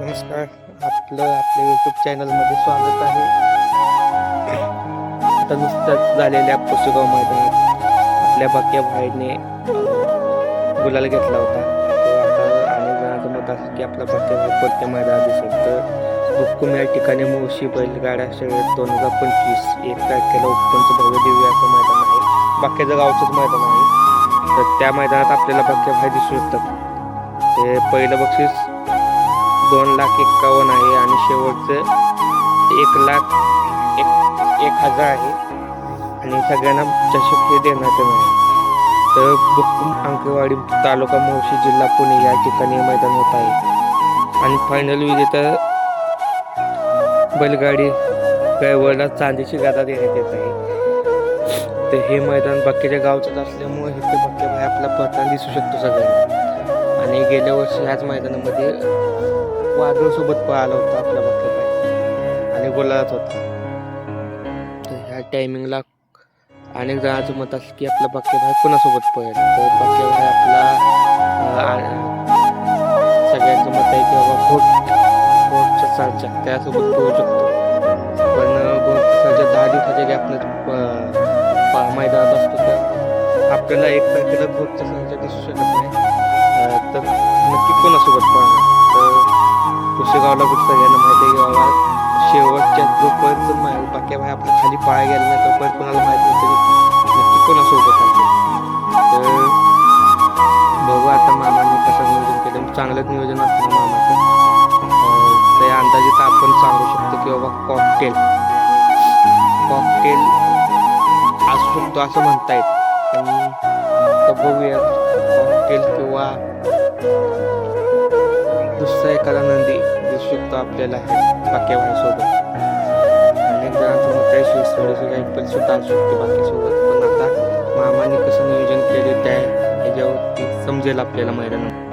नमस्कार आपलं आपल्या यूट्यूब चॅनलमध्ये स्वागत आहे. आता नुसत्याच झालेल्या पुसेगाव मैदानात आपल्या बाक्या भाईने गुलाल घेतला होता. तो आता अनेक जणांचं मत असं की आपला बाक्या भाई कोणत्या मैदानात दिसेल तर हुक्कुम या ठिकाणी मुळशी बैलगाड्या शर्यत दोन हजार पंचवीस एक तारखेला ओपनचं भव्य दिव्य असं मैदान आहे. बाक्याचं गावचंच मैदान आहे. तर त्या मैदानात आपल्याला बाक्या भाई दिसू शकतात. ते पहिलं बक्षीस दोन लाख एक्कावन्न आहे आणि शेवटचं एक लाख एक एक हजार आहे. आणि सगळ्यांना चषक हे देण्यात येणार आहे. तर बुक्कुम अंकवाडी तालुका मोशी जिल्हा पुणे या ठिकाणी मैदान होत आहे. आणि फायनल विजेता बैलगाडी ड्रायव्हरला चांदीची गादा देण्यात येत आहे. तर हे मैदान बाकीच्या गावचंच असल्यामुळे हे बाकी आपला पडताना दिसू शकतो सगळ्यांना. आणि गेल्या वर्षी ह्याच मैदानामध्ये वादळसोबत पळाला होता आपल्या बाकी आणि गोलात होता. तर ह्या टायमिंगला अनेक जणांचं मत असं की आपला बाक्य भाई कोणासोबत पळेल? तर बाक्य आपला सगळ्यांचं मत आहे की बाबा घोट घोटच्या सारच्या त्यासोबत पळू शकतो. पण घोटच्या सालच्या दहा दिवसाच्या गॅपनं मैदानात असतो. तर आपल्याला एक तारखेला घोटच्या सारच्या दिसू शकत नाही. तर नक्की कोणासोबत पळणार तर पुसेगावला पण सगळ्यांना माहिती आहे की बाबा शेवटच्या जोपर्यंत बाकी भाई आपल्या खाली पाय गेला नाही तोपर्यंत कोणाला माहिती नसतं की नक्की कोणासोबत आहे तर बघू आता मामाने कसं नियोजन केलं. चांगलंच नियोजन असतं मामाचं. त्या अंदाजित आपण सांगू शकतो की बाबा कॉकटेल कॉकटेल असू शकतो असं म्हणतायत पण बघूया कॉकटेल किंवा दुसरा एखादा नंदी दिसू शकतो आपल्याला बाक्या सोबत अनेक जणांचं मत आहे काही पण सुद्धा असू शकतो बाकीसोबत. पण आता मामाने कसं नियोजन केले त्या ह्याच्यावरती समजेल आपल्याला मैदानात.